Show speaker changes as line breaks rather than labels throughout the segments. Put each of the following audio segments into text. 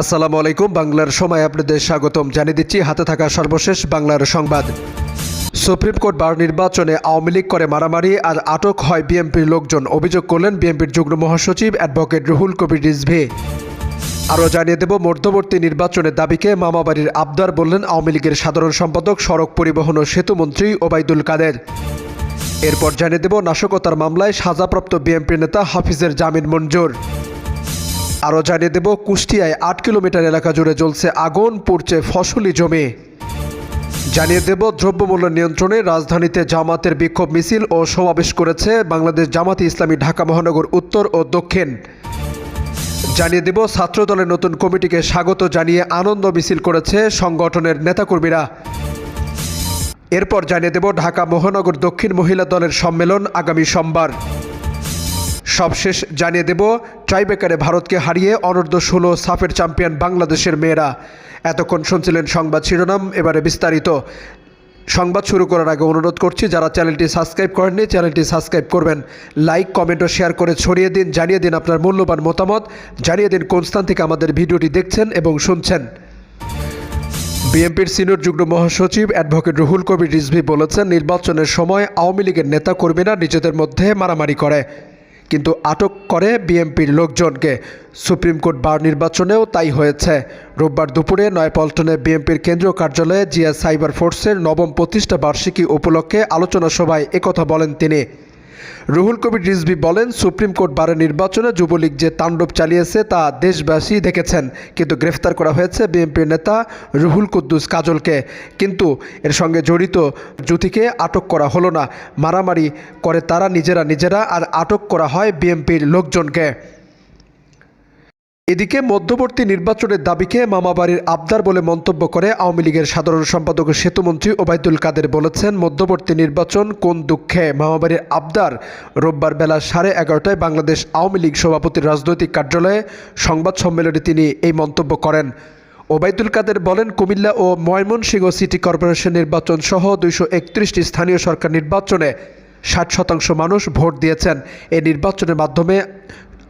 আসসালামু আলাইকুম, বাংলার সময় আপনাদের স্বাগতম। জানিয়ে দিচ্ছি, হাতে থাকা সর্বশেষ বাংলার সংবাদ। সুপ্রিম কোর্ট বার নির্বাচনে আওয়ামী লীগ করে মারামারি আর আটক হয় বিএনপির লোকজন। অভিযোগ করলেন, বিএনপির যুগ্ম মহাসচিব অ্যাডভোকেট রুহুল কবির রিজভি। আরও জানিয়ে দেব, মধ্যবর্তী নির্বাচনের দাবিকে মামাবাড়ির আবদার বললেন আওয়ামী লীগের সাধারণ সম্পাদক, সড়ক পরিবহন ও সেতুমন্ত্রী ওবায়দুল কাদের। এরপর জানিয়ে দেব, নাশকতার মামলায় সাজাপ্রাপ্ত বিএনপি নেতা হাফিজের জামিন মঞ্জুর। আরও জানিয়ে দেব, কুষ্টিয়ায় আট কিলোমিটার এলাকা জুড়ে জ্বলছে আগুন, পড়ছে ফসলি জমি। জানিয়ে দেব, দ্রব্যমূল্য নিয়ন্ত্রণে রাজধানীতে জামাতের বিক্ষোভ মিছিল ও সমাবেশ করেছে বাংলাদেশ জামাতি ইসলামী ঢাকা মহানগর উত্তর ও দক্ষিণ। জানিয়ে দেব, ছাত্রদলের নতুন কমিটিকে স্বাগত জানিয়ে আনন্দ মিছিল করেছে সংগঠনের নেতাকর্মীরা। এরপর জানিয়ে দেব, ঢাকা মহানগর দক্ষিণ মহিলা দলের সম্মেলন আগামী সোমবার। সবশেষ জানিয়ে দেব ট্রাইবেকারে ভারতকে হারিয়ে অনূর্ধ্ব ষোলো সাফের চ্যাম্পিয়ন বাংলাদেশের মেয়েরা। এতক্ষণ শুনছিলেন সংবাদ শিরোনাম, এবারে বিস্তারিত। সংবাদ শুরু করার আগে অনুরোধ করছি, যারা চ্যানেলটি সাবস্ক্রাইব করেননি, চ্যানেলটি সাবস্ক্রাইব করবেন। লাইক, কমেন্ট ও শেয়ার করে ছড়িয়ে দিন, জানিয়ে দিন আপনার মূল্যবান মতামত, জানিয়ে দিন কোন স্থান থেকে আমাদের ভিডিওটি দেখছেন এবং শুনছেন। বিএনপির সিনিয়র যুগ্ম মহাসচিব অ্যাডভোকেট রুহুল কবির রিজভি বলেছেন, নির্বাচনের সময় আওয়ামী লীগের নেতা কর্মীরা নিজেদের মধ্যে মারামারি করে। কিন্তু আটক করে বিএমপির লোকজনকে। সুপ্রিম কোর্ট বার নির্বাচনেও তাই হয়েছে। রোববার দুপুরে নয়পল্টনে বিএমপির কেন্দ্রীয় কার্যালয়ে জিয়া সাইবার ফোর্সের নবম প্রতিষ্ঠা বার্ষিকী উপলক্ষে আলোচনা সভায় একথা বলেন তিনি। রুহুল কবির রিজভি বলেন, সুপ্রিম কোর্ট বারে নির্বাচনে যুবলীগ যে তাণ্ডব চালিয়েছে তা দেশবাসী দেখেছেন, কিন্তু গ্রেফতার করা হয়েছে বিএনপির নেতা রুহুল কুদ্দুস কাজলকে। কিন্তু এর সঙ্গে জড়িত জ্যোতিকে আটক করা হলো না। মারামারি করে তারা নিজেরা নিজেরা আর আটক করা হয় বিএনপির লোকজনকে। এদিকে মধ্যবর্তী নির্বাচনের দাবিকে মামাবাড়ির আবদার বলে মন্তব্য করে আওয়ামী লীগের সাধারণ সম্পাদক সেতুমন্ত্রী ওবায়দুল কাদের বলেছেন, মধ্যবর্তী নির্বাচন কোন দুঃখে? মামাবাড়ির আবদার রোববার বেলা সাড়ে এগারোটায় বাংলাদেশ আওয়ামী লীগ সভাপতির রাজনৈতিক কার্যালয়ে সংবাদ সম্মেলনে তিনি এই মন্তব্য করেন। ওবায়দুল কাদের বলেন, কুমিল্লা ও ময়মনসিংহ সিটি কর্পোরেশন নির্বাচন সহ দুইশো একত্রিশটি স্থানীয় সরকার নির্বাচনে ষাট শতাংশ মানুষ ভোট দিয়েছেন। এই নির্বাচনের মাধ্যমে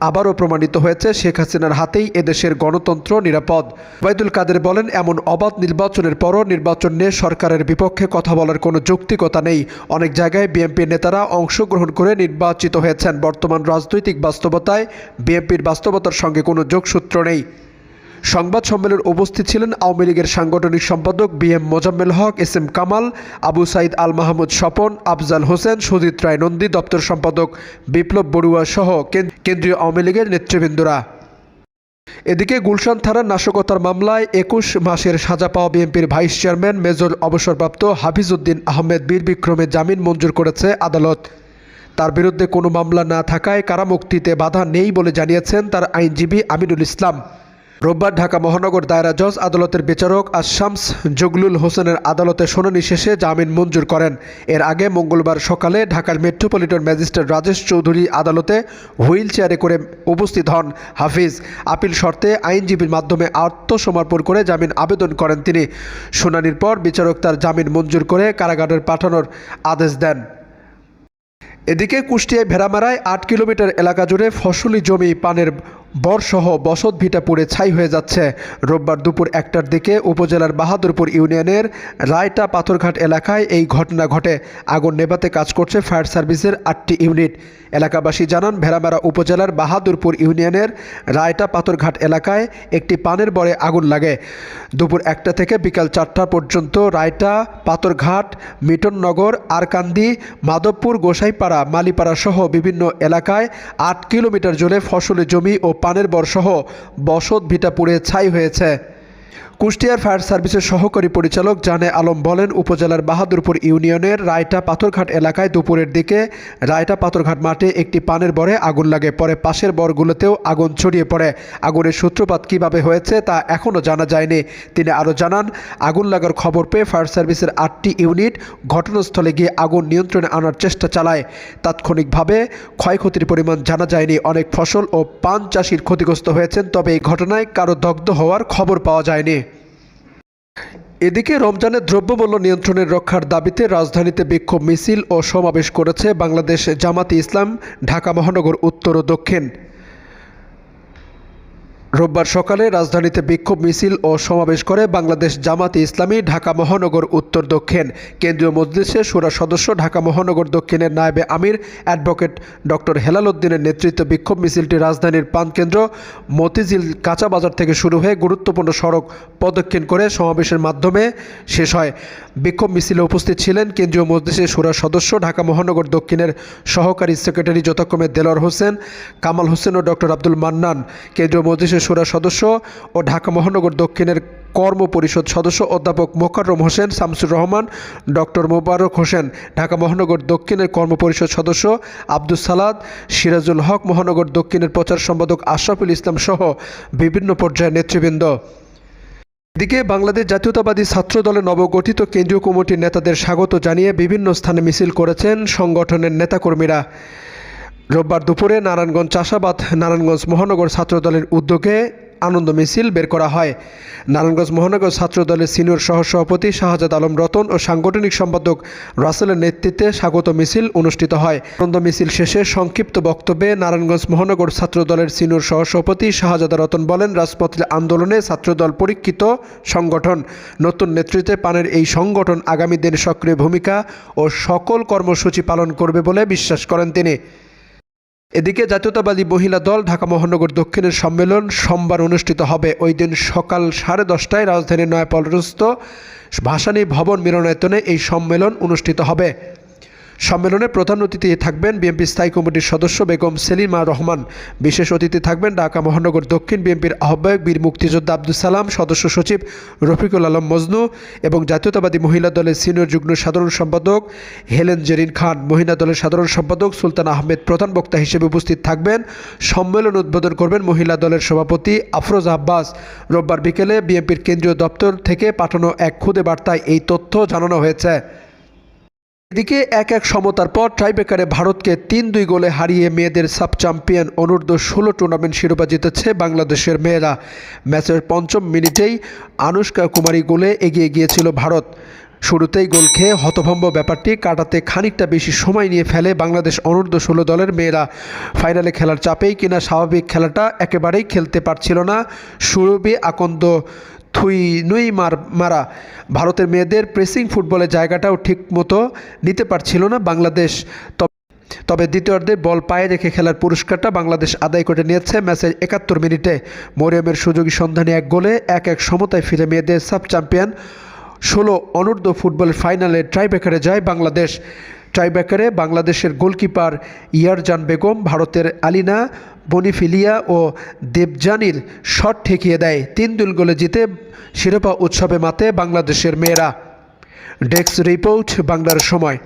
আবারও প্রমাণিত হয়েছে, শেখ হাসিনার হাতেই এদেশের গণতন্ত্র নিরাপদ। ওবায়দুল কাদের বলেন, এমন অবাধ নির্বাচনের পরও নির্বাচন নিয়ে সরকারের বিপক্ষে কথা বলার কোনো যৌক্তিকতা নেই। অনেক জায়গায় বিএনপির নেতারা অংশগ্রহণ করে নির্বাচিত হয়েছেন। বর্তমান রাজনৈতিক বাস্তবতায় বিএনপির বাস্তবতার সঙ্গে কোনো যোগসূত্র নেই। সংবাদ সম্মেলনে উপস্থিত ছিলেন আওয়ামী লীগের সাংগঠনিক সম্পাদক B M Mozammel Haque, S M Kamal, Abu Sayeed Al Mahmud Swapan, Afzal Hossain, Sujit Roy Nandi, দপ্তর সম্পাদক বিপ্লব বড়ুয়া সহ কেন্দ্রীয় আওয়ামী লীগের নেতৃবৃন্দরা। এদিকে গুলশান থানার নাশকতার মামলায় একুশ মাসের সাজা পাওয়া বিএনপির ভাইস চেয়ারম্যান মেজর অবসরপ্রাপ্ত হাফিজউদ্দিন আহমেদ বীর বিক্রমে জামিন মঞ্জুর করেছে আদালত। তার বিরুদ্ধে কোনো মামলা না থাকায় কারামুক্তিতে বাধা নেই বলে জানিয়েছেন তার আইনজীবী আমিনুল ইসলাম। রোববার ঢাকা মহানগর দায়রা জজ আদালতের বিচারক আশামস জগলুল হোসেনের আদালতে শুনানি শেষে জামিন মঞ্জুর করেন। এর আগে মঙ্গলবার সকালে ঢাকার মেট্রোপলিটন ম্যাজিস্ট্রেট রাজেশ চৌধুরী আদালতে হুইল চেয়ারে করে উপস্থিত হন। হাফিজ, আপিল শর্তে আইনজীবীর মাধ্যমে আত্মসমর্পণ করে জামিন আবেদন করেন তিনি। শুনানির পর বিচারক তার জামিন মঞ্জুর করে কারাগারের পাঠানোর আদেশ দেন। এদিকে কুষ্টিয়ায় ভেড়ামারায় আট কিলোমিটার এলাকা জুড়ে ফসলি জমি পানের বরসহ বসত ভিটা পুড়ে ছাই হয়ে যাচ্ছে। রোববার দুপুর একটার দিকে উপজেলার বাহাদুরপুর ইউনিয়নের রায়টা পাথরঘাট এলাকায় এই ঘটনা ঘটে। আগুন নেভাতে কাজ করছে ফায়ার সার্ভিসের আটটি ইউনিট। এলাকাবাসী জানান, ভেড়ামারা উপজেলার বাহাদুরপুর ইউনিয়নের রায়টা পাথরঘাট এলাকায় একটি পানের বরে আগুন লাগে। দুপুর একটা থেকে বিকাল চারটা পর্যন্ত রায়টা পাথরঘাট, মিটননগর, আরকান্দি, মাধবপুর, গোসাইপাড়া, মালিপাড়া সহ বিভিন্ন এলাকায় আট কিলোমিটার জুড়ে ফসলি জমি ও পানের বর সহ বসত ভিটা পুড়ে ছাই হয়েছে। কুষ্টিয়ার ফায়ার সার্ভিসের সহকারী পরিচালক জানে আলম বলেন, উপজেলার বাহাদুরপুর ইউনিয়নের রায়টা পাথরঘাট এলাকায় দুপুরের দিকে রায়টা পাথরঘাট মাঠে একটি পানের বরে আগুন লাগে। পরে পাশের বরগুলোতেও আগুন ছড়িয়ে পড়ে। আগুনের সূত্রপাত কীভাবে হয়েছে তা এখনও জানা যায়নি। তিনি আরও জানান, আগুন লাগার খবর পেয়ে ফায়ার সার্ভিসের আটটি ইউনিট ঘটনাস্থলে গিয়ে আগুন নিয়ন্ত্রণে আনার চেষ্টা চালায়। তাৎক্ষণিকভাবে ক্ষয়ক্ষতির পরিমাণ জানা যায়নি। অনেক ফসল ও পান চাষির ক্ষতিগ্রস্ত হয়েছেন, তবে এই ঘটনায় কারও দগ্ধ হওয়ার খবর পাওয়া যায়নি। এদিকে রমজানের দ্রব্যমূল্য নিয়ন্ত্রণের রক্ষার দাবিতে রাজধানীতে বিক্ষোভ মিছিল ও সমাবেশ করেছে বাংলাদেশ জামাতি ইসলাম, ঢাকা মহানগর উত্তর ও দক্ষিণ। রোববার সকালে রাজধানীতে বিক্ষোভ মিছিল ও সমাবেশ করে বাংলাদেশ জামাতে ইসলামী ঢাকা মহানগর উত্তর দক্ষিণ। কেন্দ্রীয় মজলিসের সুরা সদস্য ঢাকা মহানগর দক্ষিণের নায়েবে আমির, অ্যাডভোকেট ডক্টর হেলাল উদ্দিনের নেতৃত্বে বিক্ষোভ মিছিলটি রাজধানীর প্রাণকেন্দ্র মতিঝিল কাঁচা বাজার থেকে শুরু হয়ে গুরুত্বপূর্ণ সড়ক প্রদক্ষিণ করে সমাবেশের মাধ্যমে শেষ হয়। বিক্ষোভ মিছিলে উপস্থিত ছিলেন কেন্দ্রীয় মজলিসের সুরা সদস্য ঢাকা মহানগর দক্ষিণের সহকারী সেক্রেটারি যথাক্রমে দেলোয়ার হোসেন, কামাল হোসেন ও ডক্টর আব্দুল মান্নান। কেন্দ্রীয় মজলিসের সুরা সদস্য ও ঢাকা মহানগর দক্ষিণের কর্ম পরিষদ সদস্য অধ্যাপক মোকাররম হোসেন, শামসুর রহমান, ডক্টর মোবারক হোসেন, ঢাকা মহানগর দক্ষিণের কর্ম পরিষদ সদস্য আব্দুল সালাদ, সিরাজুল হক মহানগর দক্ষিণের প্রচার সম্পাদক আশরাফুল ইসলাম সহ বিভিন্ন পর্যায়ের নেতৃবৃন্দ। এদিকে বাংলাদেশ জাতীয়তাবাদী ছাত্র দলের নবগঠিত কেন্দ্রীয় কমিটির নেতাদের স্বাগত জানিয়ে বিভিন্ন স্থানে মিছিল করেছেন সংগঠনের নেতাকর্মীরা। রোববার দুপুরে নারায়ণগঞ্জ চাষাবাদ, নারায়ণগঞ্জ মহানগর ছাত্রদলের উদ্যোগে আনন্দ মিছিল বের করা হয়। নারায়ণগঞ্জ মহানগর ছাত্রদলের সিনিয়র সহসভাপতি শাহজাদ আলম রতন ও সাংগঠনিক সম্পাদক রাসেলের নেতৃত্বে স্বাগত মিছিল অনুষ্ঠিত হয়। আনন্দ মিছিল শেষে সংক্ষিপ্ত বক্তব্যে নারায়ণগঞ্জ মহানগর ছাত্রদলের সিনিয়র সহসভাপতি শাহজাদা রতন বলেন রাজপথের আন্দোলনে ছাত্রদল পরীক্ষিত সংগঠন। নতুন নেতৃত্বে পানের এই সংগঠন আগামী দিনে সক্রিয় ভূমিকা ও সকল কর্মসূচি পালন করবে বলে বিশ্বাস করেন তিনি। এদিকে জাতীয়তাবাদী মহিলা দল ঢাকা মহানগর দক্ষিণের সম্মেলন সোমবার অনুষ্ঠিত হবে। ওই দিন সকাল সাড়ে দশটায় রাজধানীর নয়াপলরস্থ ভাসানী ভবন মিলনায়তনে এই সম্মেলন অনুষ্ঠিত হবে। সম্মেলনে প্রধান অতিথি থাকবেন বিএনপি স্থায়ী কমিটির সদস্য বেগম সেলিমা রহমান। বিশেষ অতিথি থাকবেন ঢাকা মহানগর দক্ষিণ বিএনপির আহ্বায়ক বীর মুক্তিযোদ্ধা আব্দুল সালাম, সদস্য সচিব রফিকুল আলম মজনু এবং জাতীয়তাবাদী মহিলা দলের সিনিয়র যুগ্ম সাধারণ সম্পাদক হেলেন জেরিন খান। মহিলা দলের সাধারণ সম্পাদক সুলতান আহমেদ প্রধান বক্তা হিসেবে উপস্থিত থাকবেন। সম্মেলন উদ্বোধন করবেন মহিলা দলের সভাপতি আফরোজ আব্বাস। রোববার বিকেলে বিএনপির কেন্দ্রীয় দপ্তর থেকে পাঠানো এক খুদে বার্তায় এই তথ্য জানানো হয়েছে। এদিকে এক এক সমতার পর ট্রাইবেকারে ভারতকে তিন দুই গোলে হারিয়ে মেয়েদের সাব চ্যাম্পিয়ন অনূর্ধ্ব ষোলো টুর্নামেন্ট শিরোপা জিতেছে বাংলাদেশের মেয়েরা। ম্যাচের পঞ্চম মিনিটেই আনুষ্কা কুমারী গোলে এগিয়ে গিয়েছিল ভারত। শুরুতেই গোল খেয়ে হতভম্ব ব্যাপারটি কাটাতে খানিকটা বেশি সময় নিয়ে ফেলে বাংলাদেশ অনূর্ধ্ব ষোলো দলের মেয়েরা। ফাইনালে খেলার চাপেই কিনা স্বাভাবিক খেলাটা একেবারেই খেলতে পারছিল না। সুরভি আকন্দ থুই নুই মার, মারা। ভারতের মেয়েদের প্রেসিং ফুটবলের জায়গাটাও ঠিক মতো নিতে পারছিল না বাংলাদেশ। তবে দ্বিতীয়ার্ধে বল পায়ে রেখে খেলার পুরস্কারটা বাংলাদেশ আদায় করে নিয়েছে ম্যাচের একাত্তর মিনিটে। মরিয়মের সুযোগী সন্ধানে এক গোলে এক এক সমতায় ফিরে মেয়েদের সাব চ্যাম্পিয়ন ষোলো অনূর্ধ্ব ফুটবল ফাইনালে ট্রাইব্রেকারে যায় বাংলাদেশ। ট্রাইব্রেকারে বাংলাদেশের গোলকিপার ইয়ারজান বেগম, ভারতের আলিনা বনিফিলিয়া ও দেবজানির শট ঠেকিয়ে দেয়। তিন দুল গোলে জিতে শিরোপা উৎসবে মাতে বাংলাদেশের মেয়েরা। ডেস্ক রিপোর্ট, বাংলার সময়।